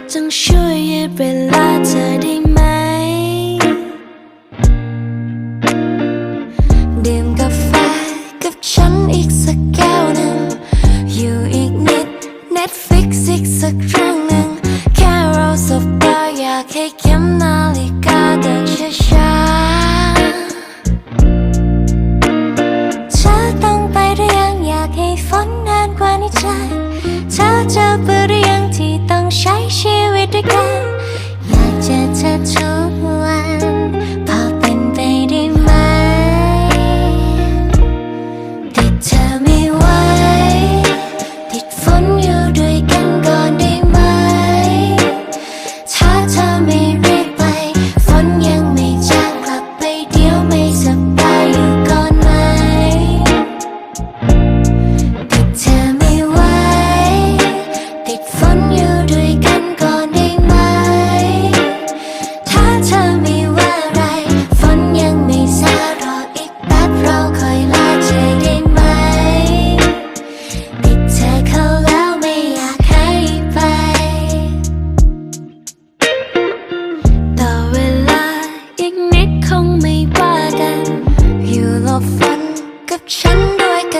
ดจงช่วยยืดเวลาเธอได้ไหม ดื่มกาแฟกับฉันอีกสักแก้วหนึ่ง อยู่อีกนิด Netflix อีกสักครั้งหนึ่ง แค่เราสบตาอยากให้เข้มนาฬิกาเดินช้าๆเธอต้องไปเรียงอยากให้ฝนนานกว่านี้ใจเธอจะไปเรีย อยากจ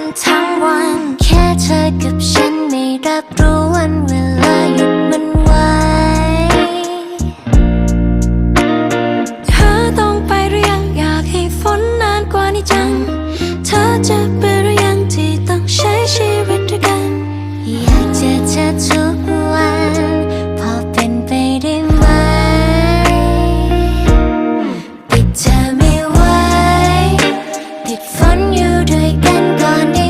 ันทั้งวัน แค่เธอกับฉันไม่รับรู้วันเวลาหยุดมันไว้ เธอต้องไปหรือยังอยากให้ฝนนานกว่านี้จัง เธอจะไปหรือยังที่ต้องใช้ชีวิตด้วยกัน อยากเจอเธอทุกวัน พอเป็นไปได้ไหมปิดเธอไม่ไหวติดฝนอยู่ด้วยกัน ก่